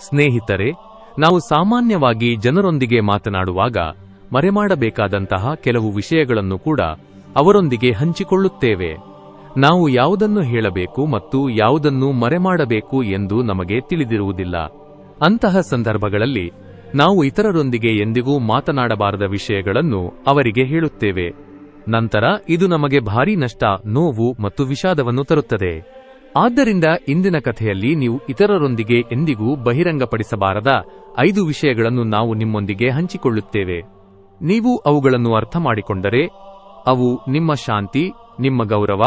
ಸ್ನೇಹಿತರೆ, ನಾವು ಸಾಮಾನ್ಯವಾಗಿ ಜನರೊಂದಿಗೆ ಮಾತನಾಡುವಾಗ ಮರೆಮಾಡಬೇಕಾದಂತಹ ಕೆಲವು ವಿಷಯಗಳನ್ನು ಕೂಡ ಅವರೊಂದಿಗೆ ಹಂಚಿಕೊಳ್ಳುತ್ತೇವೆ. ನಾವು ಯಾವುದನ್ನು ಹೇಳಬೇಕು ಮತ್ತು ಯಾವುದನ್ನು ಮರೆಮಾಡಬೇಕು ಎಂದು ನಮಗೆ ತಿಳಿದಿರುವುದಿಲ್ಲ. ಅಂತಹ ಸಂದರ್ಭಗಳಲ್ಲಿ ನಾವು ಇತರರೊಂದಿಗೆ ಎಂದಿಗೂ ಮಾತನಾಡಬಾರದ ವಿಷಯಗಳನ್ನು ಅವರಿಗೆ ಹೇಳುತ್ತೇವೆ. ನಂತರ ಇದು ನಮಗೆ ಭಾರೀ ನಷ್ಟ, ನೋವು ಮತ್ತು ವಿಷಾದವನ್ನು ತರುತ್ತದೆ. ಆದ್ದರಿಂದ ಇಂದಿನ ಕಥೆಯಲ್ಲಿ ನೀವು ಇತರರೊಂದಿಗೆ ಎಂದಿಗೂ ಬಹಿರಂಗಪಡಿಸಬಾರದ ಐದು ವಿಷಯಗಳನ್ನು ನಾವು ನಿಮ್ಮೊಂದಿಗೆ ಹಂಚಿಕೊಳ್ಳುತ್ತೇವೆ. ನೀವು ಅವುಗಳನ್ನು ಅರ್ಥ ಮಾಡಿಕೊಂಡರೆ ಅವು ನಿಮ್ಮ ಶಾಂತಿ, ನಿಮ್ಮ ಗೌರವ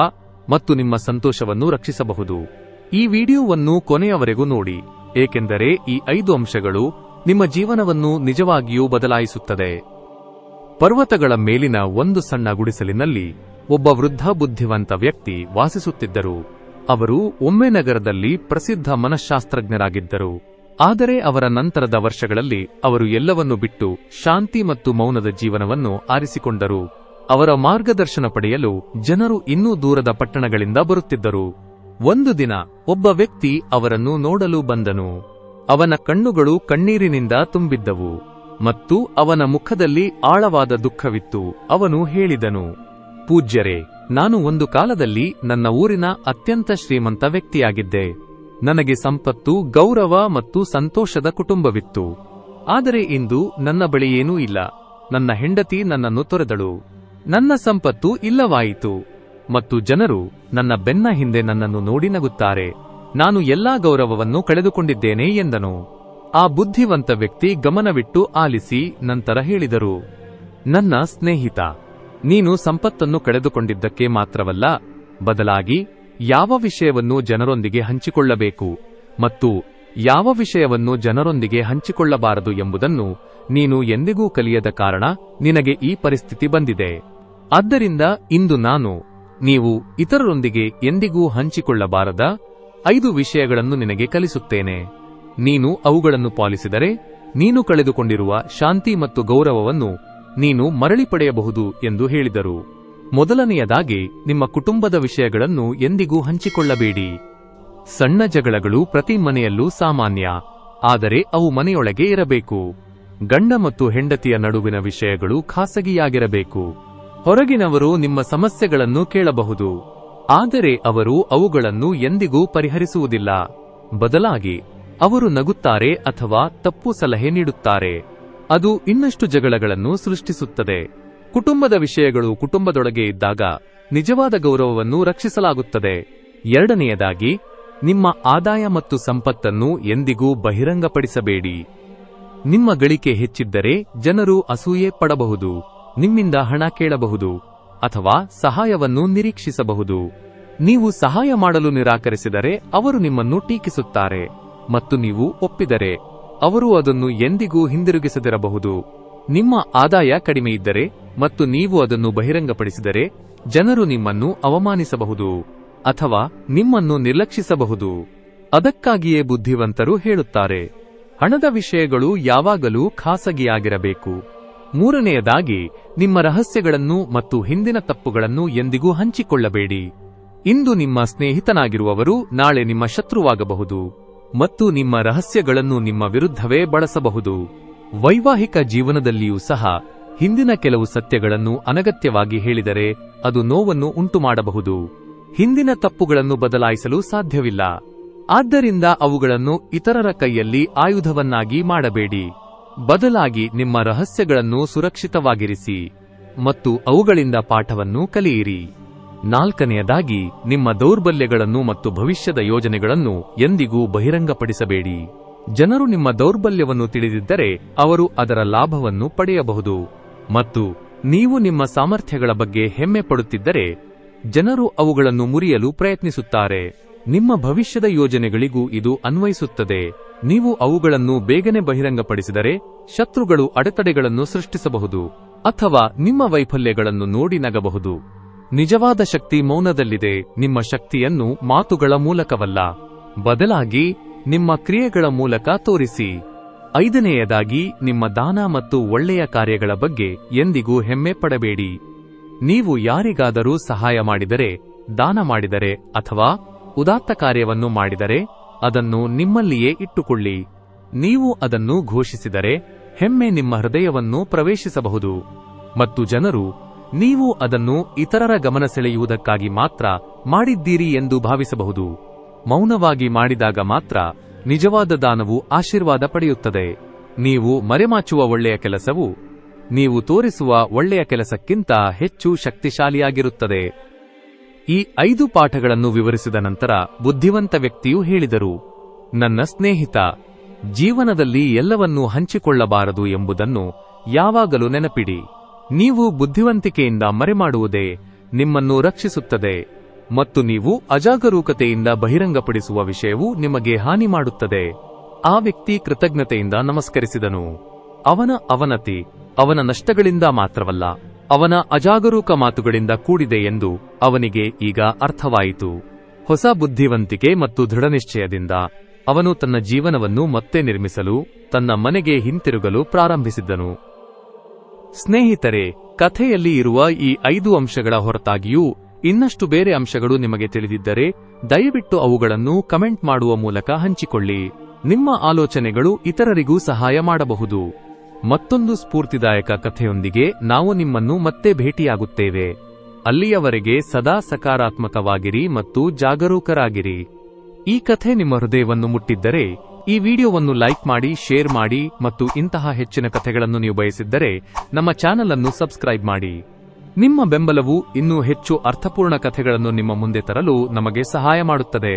ಮತ್ತು ನಿಮ್ಮ ಸಂತೋಷವನ್ನು ರಕ್ಷಿಸಬಹುದು. ಈ ವಿಡಿಯೋವನ್ನು ಕೊನೆಯವರೆಗೂ ನೋಡಿ, ಏಕೆಂದರೆ ಈ ಐದು ಅಂಶಗಳು ನಿಮ್ಮ ಜೀವನವನ್ನು ನಿಜವಾಗಿಯೂ ಬದಲಾಯಿಸುತ್ತದೆ. ಪರ್ವತಗಳ ಮೇಲಿನ ಒಂದು ಸಣ್ಣ ಗುಡಿಸಲಿನಲ್ಲಿ ಒಬ್ಬ ವೃದ್ಧ ಬುದ್ಧಿವಂತ ವ್ಯಕ್ತಿ ವಾಸಿಸುತ್ತಿದ್ದರು. ಅವರು ಒಮ್ಮೆ ನಗರದಲ್ಲಿ ಪ್ರಸಿದ್ಧ ಮನಃಶಾಸ್ತ್ರಜ್ಞರಾಗಿದ್ದರು. ಆದರೆ ಅವರ ನಂತರದ ವರ್ಷಗಳಲ್ಲಿ ಅವರು ಎಲ್ಲವನ್ನು ಬಿಟ್ಟು ಶಾಂತಿ ಮತ್ತು ಮೌನದ ಜೀವನವನ್ನು ಆರಿಸಿಕೊಂಡರು. ಅವರ ಮಾರ್ಗದರ್ಶನ ಪಡೆಯಲು ಜನರು ಇನ್ನೂ ದೂರದ ಪಟ್ಟಣಗಳಿಂದ ಬರುತ್ತಿದ್ದರು. ಒಂದು ದಿನ ಒಬ್ಬ ವ್ಯಕ್ತಿ ಅವರನ್ನು ನೋಡಲು ಬಂದನು. ಅವನ ಕಣ್ಣುಗಳು ಕಣ್ಣೀರಿನಿಂದ ತುಂಬಿದ್ದವು ಮತ್ತು ಅವನ ಮುಖದಲ್ಲಿ ಆಳವಾದ ದುಃಖವಿತ್ತು. ಅವನು ಹೇಳಿದನು, ಪೂಜ್ಯರೇ ನಾನು ಒಂದು ಕಾಲದಲ್ಲಿ ನನ್ನ ಊರಿನ ಅತ್ಯಂತ ಶ್ರೀಮಂತ ವ್ಯಕ್ತಿಯಾಗಿದ್ದೆ. ನನಗೆ ಸಂಪತ್ತು, ಗೌರವ ಮತ್ತು ಸಂತೋಷದ ಕುಟುಂಬವಿತ್ತು. ಆದರೆ ಇಂದು ನನ್ನ ಬಳಿ ಏನೂ ಇಲ್ಲ. ನನ್ನ ಹೆಂಡತಿ ನನ್ನನ್ನು ತೊರೆದಳು. ನನ್ನ ಸಂಪತ್ತು ಇಲ್ಲವಾಯಿತು. ಮತ್ತು ಜನರು ನನ್ನ ಬೆನ್ನ ಹಿಂದೆ ನನ್ನನ್ನು ನೋಡಿ ನಗುತ್ತಾರೆ. ನಾನು ಎಲ್ಲಾ ಗೌರವವನ್ನು ಕಳೆದುಕೊಂಡಿದ್ದೇನೆ ಎಂದನು. ಆ ಬುದ್ಧಿವಂತ ವ್ಯಕ್ತಿ ಗಮನವಿಟ್ಟು ಆಲಿಸಿ ನಂತರ ಹೇಳಿದರು. ನನ್ನ ಸ್ನೇಹಿತ. ನೀನು ಸಂಪತ್ತನ್ನು ಕಳೆದುಕೊಂಡಿದ್ದಕ್ಕೆ ಮಾತ್ರವಲ್ಲ, ಬದಲಾಗಿ ಯಾವ ವಿಷಯವನ್ನು ಜನರೊಂದಿಗೆ ಹಂಚಿಕೊಳ್ಳಬೇಕು ಮತ್ತು ಯಾವ ವಿಷಯವನ್ನು ಜನರೊಂದಿಗೆ ಹಂಚಿಕೊಳ್ಳಬಾರದು ಎಂಬುದನ್ನು ನೀನು ಎಂದಿಗೂ ಕಲಿಯದ ಕಾರಣ ನಿನಗೆ ಈ ಪರಿಸ್ಥಿತಿ ಬಂದಿದೆ. ಆದ್ದರಿಂದ ಇಂದು ನಾನು ನೀವು ಇತರರೊಂದಿಗೆ ಎಂದಿಗೂ ಹಂಚಿಕೊಳ್ಳಬಾರದ ಐದು ವಿಷಯಗಳನ್ನು ನಿನಗೆ ಕಲಿಸುತ್ತೇನೆ. ನೀನು ಅವುಗಳನ್ನು ಪಾಲಿಸಿದರೆ ನೀನು ಕಳೆದುಕೊಂಡಿರುವ ಶಾಂತಿ ಮತ್ತು ಗೌರವವನ್ನು ನೀನು ಮರಳಿ ಪಡೆಯಬಹುದು ಎಂದು ಹೇಳಿದರು. ಮೊದಲನೆಯದಾಗಿ, ನಿಮ್ಮ ಕುಟುಂಬದ ವಿಷಯಗಳನ್ನು ಎಂದಿಗೂ ಹಂಚಿಕೊಳ್ಳಬೇಡಿ. ಸಣ್ಣ ಜಗಳಗಳು ಪ್ರತಿ ಮನೆಯಲ್ಲೂ ಸಾಮಾನ್ಯ, ಆದರೆ ಅವು ಮನೆಯೊಳಗೆ ಇರಬೇಕು. ಗಂಡ ಮತ್ತು ಹೆಂಡತಿಯ ನಡುವಿನ ವಿಷಯಗಳು ಖಾಸಗಿಯಾಗಿರಬೇಕು. ಹೊರಗಿನವರು ನಿಮ್ಮ ಸಮಸ್ಯೆಗಳನ್ನು ಕೇಳಬಹುದು, ಆದರೆ ಅವರು ಅವುಗಳನ್ನು ಎಂದಿಗೂ ಪರಿಹರಿಸುವುದಿಲ್ಲ. ಬದಲಾಗಿ, ಅವರು ನಗುತ್ತಾರೆ ಅಥವಾ ತಪ್ಪು ಸಲಹೆ ನೀಡುತ್ತಾರೆ. ಅದು ಇನ್ನಷ್ಟು ಜಗಳಗಳನ್ನು ಸೃಷ್ಟಿಸುತ್ತದೆ. ಕುಟುಂಬದ ವಿಷಯಗಳು ಕುಟುಂಬದೊಳಗೆ ಇದ್ದಾಗ ನಿಜವಾದ ಗೌರವವನ್ನು ರಕ್ಷಿಸಲಾಗುತ್ತದೆ. ಎರಡನೆಯದಾಗಿ, ನಿಮ್ಮ ಆದಾಯ ಮತ್ತು ಸಂಪತ್ತನ್ನು ಎಂದಿಗೂ ಬಹಿರಂಗಪಡಿಸಬೇಡಿ. ನಿಮ್ಮ ಗಳಿಕೆ ಹೆಚ್ಚಿದ್ದರೆ ಜನರು ಅಸೂಯೆ ಪಡಬಹುದು, ನಿಮ್ಮಿಂದ ಹಣ ಕೇಳಬಹುದು, ಅಥವಾ ಸಹಾಯವನ್ನು ನಿರೀಕ್ಷಿಸಬಹುದು. ನೀವು ಸಹಾಯ ಮಾಡಲು ನಿರಾಕರಿಸಿದರೆ ಅವರು ನಿಮ್ಮನ್ನು ಟೀಕಿಸುತ್ತಾರೆ ಮತ್ತು ನೀವು ಒಪ್ಪಿದರೆ. ಅವರು ಅದನ್ನು ಎಂದಿಗೂ ಹಿಂದಿರುಗಿಸದಿರಬಹುದು. ನಿಮ್ಮ ಆದಾಯ ಕಡಿಮೆಯಿದ್ದರೆ ಮತ್ತು ನೀವು ಅದನ್ನು ಬಹಿರಂಗಪಡಿಸಿದರೆ ಜನರು ನಿಮ್ಮನ್ನು ಅವಮಾನಿಸಬಹುದು ಅಥವಾ ನಿಮ್ಮನ್ನು ನಿರ್ಲಕ್ಷಿಸಬಹುದು. ಅದಕ್ಕಾಗಿಯೇ ಬುದ್ಧಿವಂತರು ಹೇಳುತ್ತಾರೆ, ಹಣದ ವಿಷಯಗಳು ಯಾವಾಗಲೂ ಖಾಸಗಿಯಾಗಿರಬೇಕು. ಮೂರನೆಯದಾಗಿ, ನಿಮ್ಮ ರಹಸ್ಯಗಳನ್ನು ಮತ್ತು ಹಿಂದಿನ ತಪ್ಪುಗಳನ್ನು ಎಂದಿಗೂ ಹಂಚಿಕೊಳ್ಳಬೇಡಿ. ಇಂದು ನಿಮ್ಮ ಸ್ನೇಹಿತನಾಗಿರುವವರು ನಾಳೆ ನಿಮ್ಮ ಶತ್ರುವಾಗಬಹುದು. ಮತ್ತು ನಿಮ್ಮ ರಹಸ್ಯಗಳನ್ನು ನಿಮ್ಮ ವಿರುದ್ಧವೇ ಬಳಸಬಹುದು. ವೈವಾಹಿಕ ಜೀವನದಲ್ಲಿಯೂ ಸಹ ಹಿಂದಿನ ಕೆಲವು ಸತ್ಯಗಳನ್ನು ಅನಗತ್ಯವಾಗಿ ಹೇಳಿದರೆ ಅದು ನೋವನ್ನು ಉಂಟುಮಾಡಬಹುದು. ಹಿಂದಿನ ತಪ್ಪುಗಳನ್ನು ಬದಲಾಯಿಸಲು ಸಾಧ್ಯವಿಲ್ಲ. ಆದ್ದರಿಂದ ಅವುಗಳನ್ನು ಇತರರ ಕೈಯಲ್ಲಿ ಆಯುಧವನ್ನಾಗಿ ಮಾಡಬೇಡಿ. ಬದಲಾಗಿ ನಿಮ್ಮ ರಹಸ್ಯಗಳನ್ನು ಸುರಕ್ಷಿತವಾಗಿರಿಸಿ ಮತ್ತು ಅವುಗಳಿಂದ ಪಾಠವನ್ನು ಕಲಿಯಿರಿ. ನಾಲ್ಕನೆಯದಾಗಿ, ನಿಮ್ಮ ದೌರ್ಬಲ್ಯಗಳನ್ನು ಮತ್ತು ಭವಿಷ್ಯದ ಯೋಜನೆಗಳನ್ನು ಎಂದಿಗೂ ಬಹಿರಂಗಪಡಿಸಬೇಡಿ. ಜನರು ನಿಮ್ಮ ದೌರ್ಬಲ್ಯವನ್ನು ತಿಳಿದಿದ್ದರೆ ಅವರು ಅದರ ಲಾಭವನ್ನು ಪಡೆಯಬಹುದು. ಮತ್ತು ನೀವು ನಿಮ್ಮ ಸಾಮರ್ಥ್ಯಗಳ ಬಗ್ಗೆ ಹೆಮ್ಮೆ ಪಡುತ್ತಿದ್ದರೆ, ಜನರು ಅವುಗಳನ್ನು ಮುರಿಯಲು ಪ್ರಯತ್ನಿಸುತ್ತಾರೆ. ನಿಮ್ಮ ಭವಿಷ್ಯದ ಯೋಜನೆಗಳಿಗೂ ಇದು ಅನ್ವಯಿಸುತ್ತದೆ. ನೀವು ಅವುಗಳನ್ನು ಬೇಗನೆ ಬಹಿರಂಗಪಡಿಸಿದರೆ, ಶತ್ರುಗಳು ಅಡೆತಡೆಗಳನ್ನು ಸೃಷ್ಟಿಸಬಹುದು ಅಥವಾ ನಿಮ್ಮ ವೈಫಲ್ಯಗಳನ್ನು ನೋಡಿ ನಗಬಹುದು. ನಿಜವಾದ ಶಕ್ತಿ ಮೌನದಲ್ಲಿದೆ. ನಿಮ್ಮ ಶಕ್ತಿಯನ್ನು ಮಾತುಗಳ ಮೂಲಕವಲ್ಲ. ಬದಲಾಗಿ ನಿಮ್ಮ ಕ್ರಿಯೆಗಳ ಮೂಲಕ ತೋರಿಸಿ. ಐದನೆಯದಾಗಿ, ನಿಮ್ಮ ದಾನ ಮತ್ತು ಒಳ್ಳೆಯ ಕಾರ್ಯಗಳ ಬಗ್ಗೆ ಎಂದಿಗೂ ಹೆಮ್ಮೆ ಪಡಬೇಡಿ. ನೀವು ಯಾರಿಗಾದರೂ ಸಹಾಯ ಮಾಡಿದರೆ, ದಾನ ಮಾಡಿದರೆ ಅಥವಾ ಉದಾತ್ತ ಕಾರ್ಯವನ್ನು ಮಾಡಿದರೆ, ಅದನ್ನು ನಿಮ್ಮಲ್ಲಿಯೇ ಇಟ್ಟುಕೊಳ್ಳಿ. ನೀವು ಅದನ್ನು ಘೋಷಿಸಿದರೆ, ಹೆಮ್ಮೆ ನಿಮ್ಮ ಹೃದಯವನ್ನು ಪ್ರವೇಶಿಸಬಹುದು. ಮತ್ತು ಜನರು ನೀವು ಅದನ್ನು ಇತರರ ಗಮನ ಸೆಳೆಯುವುದಕ್ಕಾಗಿ ಮಾತ್ರ ಮಾಡಿದ್ದೀರಿ ಎಂದು ಭಾವಿಸಬಹುದು. ಮೌನವಾಗಿ ಮಾಡಿದಾಗ ಮಾತ್ರ ನಿಜವಾದ ದಾನವು ಆಶೀರ್ವಾದ ಪಡೆಯುತ್ತದೆ. ನೀವು ಮರೆಮಾಚುವ ಒಳ್ಳೆಯ ಕೆಲಸವು, ನೀವು ತೋರಿಸುವ ಒಳ್ಳೆಯ ಕೆಲಸಕ್ಕಿಂತ ಹೆಚ್ಚು ಶಕ್ತಿಶಾಲಿಯಾಗಿರುತ್ತದೆ. ಈ ಐದು ಪಾಠಗಳನ್ನು ವಿವರಿಸಿದ ನಂತರ ಬುದ್ಧಿವಂತ ವ್ಯಕ್ತಿಯು ಹೇಳಿದರು, ನನ್ನ ಸ್ನೇಹಿತ, ಜೀವನದಲ್ಲಿ ಎಲ್ಲವನ್ನೂ ಹಂಚಿಕೊಳ್ಳಬಾರದು ಎಂಬುದನ್ನು ಯಾವಾಗಲೂ ನೆನಪಿಡಿ. ನೀವು ಬುದ್ಧಿವಂತಿಕೆಯಿಂದ ಮರೆಮಾಡುವುದೇ ನಿಮ್ಮನ್ನು ರಕ್ಷಿಸುತ್ತದೆ ಮತ್ತು ನೀವು ಅಜಾಗರೂಕತೆಯಿಂದ ಬಹಿರಂಗಪಡಿಸುವ ವಿಷಯವು ನಿಮಗೆ ಹಾನಿ ಮಾಡುತ್ತದೆ. ಆ ವ್ಯಕ್ತಿ ಕೃತಜ್ಞತೆಯಿಂದ ನಮಸ್ಕರಿಸಿದನು. ಅವನ ಅವನತಿ, ಅವನ ನಷ್ಟಗಳಿಂದ ಮಾತ್ರವಲ್ಲ, ಅವನ ಅಜಾಗರೂಕ ಮಾತುಗಳಿಂದ ಕೂಡಿದೆ ಎಂದು ಅವನಿಗೆ ಈಗ ಅರ್ಥವಾಯಿತು. ಹೊಸ ಬುದ್ಧಿವಂತಿಕೆ ಮತ್ತು ದೃಢನಿಶ್ಚಯದಿಂದ ಅವನು ತನ್ನ ಜೀವನವನ್ನು ಮತ್ತೆ ನಿರ್ಮಿಸಲು, ತನ್ನ ಮನೆಗೆ ಹಿಂತಿರುಗಲು ಪ್ರಾರಂಭಿಸಿದ್ದನು. ಸ್ನೇಹಿತರೆ, ಕಥೆಯಲ್ಲಿ ಇರುವ ಈ ಐದು ಅಂಶಗಳ ಹೊರತಾಗಿಯೂ ಇನ್ನಷ್ಟು ಬೇರೆ ಅಂಶಗಳು ನಿಮಗೆ ತಿಳಿದಿದ್ದರೆ ದಯವಿಟ್ಟು ಅವುಗಳನ್ನು ಕಮೆಂಟ್ ಮಾಡುವ ಮೂಲಕ ಹಂಚಿಕೊಳ್ಳಿ. ನಿಮ್ಮ ಆಲೋಚನೆಗಳು ಇತರರಿಗೂ ಸಹಾಯ ಮಾಡಬಹುದು. ಮತ್ತೊಂದು ಸ್ಫೂರ್ತಿದಾಯಕ ಕಥೆಯೊಂದಿಗೆ ನಾವು ನಿಮ್ಮನ್ನು ಮತ್ತೆ ಭೇಟಿಯಾಗುತ್ತೇವೆ. ಅಲ್ಲಿಯವರೆಗೆ ಸದಾ ಸಕಾರಾತ್ಮಕವಾಗಿರಿ ಮತ್ತು ಜಾಗರೂಕರಾಗಿರಿ. ಈ ಕಥೆ ನಿಮ್ಮ ಹೃದಯವನ್ನು ಮುಟ್ಟಿದ್ದರೆ ಈ ವಿಡಿಯೋವನ್ನು ಲೈಕ್ ಮಾಡಿ, ಶೇರ್ ಮಾಡಿ ಮತ್ತು ಇಂತಹ ಹೆಚ್ಚಿನ ಕಥೆಗಳನ್ನು ನೀವು ಬಯಸಿದ್ದರೆ ನಮ್ಮ ಚಾನೆಲ್ ಅನ್ನು ಸಬ್ಸ್ಕ್ರೈಬ್ ಮಾಡಿ. ನಿಮ್ಮ ಬೆಂಬಲವು ಇನ್ನೂ ಹೆಚ್ಚು ಅರ್ಥಪೂರ್ಣ ಕಥೆಗಳನ್ನು ನಿಮ್ಮ ಮುಂದೆ ತರಲು ನಮಗೆ ಸಹಾಯ ಮಾಡುತ್ತದೆ.